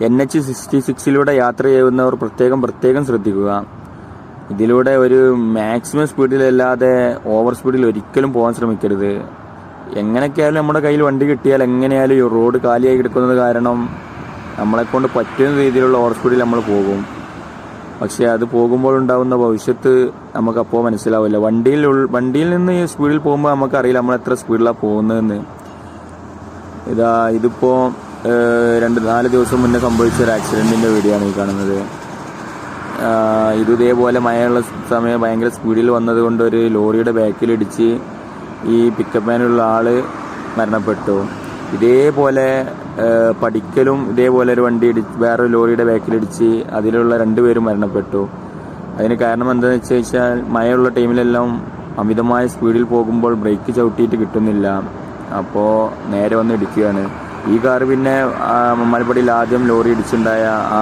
N H sixty സിക്സിലൂടെ യാത്ര ചെയ്യുന്നവർ പ്രത്യേകം പ്രത്യേകം ശ്രദ്ധിക്കുക. ഇതിലൂടെ ഒരു മാക്സിമം സ്പീഡിലല്ലാതെ ഓവർ സ്പീഡിൽ ഒരിക്കലും പോകാൻ ശ്രമിക്കരുത്. എങ്ങനെയൊക്കെയായാലും നമ്മുടെ കയ്യിൽ വണ്ടി കിട്ടിയാൽ എങ്ങനെയായാലും ഈ റോഡ് കാലിയായി കിടക്കുന്നത് കാരണം നമ്മളെ കൊണ്ട് പറ്റുന്ന രീതിയിലുള്ള ഓവർ സ്പീഡിൽ നമ്മൾ പോകും. പക്ഷേ അത് പോകുമ്പോൾ ഉണ്ടാകുന്ന ഭവിഷ്യത്ത് നമുക്ക് അപ്പോൾ മനസ്സിലാവില്ല. വണ്ടിയിൽ വണ്ടിയിൽ നിന്ന് ഈ സ്പീഡിൽ പോകുമ്പോൾ നമുക്കറിയില്ല നമ്മൾ എത്ര സ്പീഡിലാണ് പോകുന്നതെന്ന്. ഇതാ ഇതിപ്പോ ഏഹ്, രണ്ട് നാല് ദിവസം മുന്നേ സംഭവിച്ച ഒരു ആക്സിഡന്റിന്റെ വീഡിയോ ആണ് ഈ കാണുന്നത്. ഇത് ഇതേപോലെ മഴയുള്ള സമയം ഭയങ്കര സ്പീഡിൽ വന്നതുകൊണ്ട് ഒരു ലോറിയുടെ ബാക്കിലിടിച്ച് ഈ പിക്കപ്പ് മാനുള്ള ആൾ മരണപ്പെട്ടു. ഇതേപോലെ പഠിക്കലും ഇതേപോലെ ഒരു വണ്ടി ഇടി വേറൊരു ലോറിയുടെ ബാക്കിലിടിച്ച് അതിലുള്ള രണ്ടുപേരും മരണപ്പെട്ടു. അതിന് കാരണം എന്താണെന്ന് വെച്ച് കഴിഞ്ഞാൽ മഴയുള്ള ടൈമിലെല്ലാം അമിതമായ സ്പീഡിൽ പോകുമ്പോൾ ബ്രേക്ക് ചവിട്ടിയിട്ട് കിട്ടുന്നില്ല. അപ്പോൾ നേരെ വന്ന് ഇടിക്കുകയാണ്. ഈ കാർ പിന്നെ മലപ്പടിയിൽ ആദ്യം ലോറി ഇടിച്ചുണ്ടായ ആ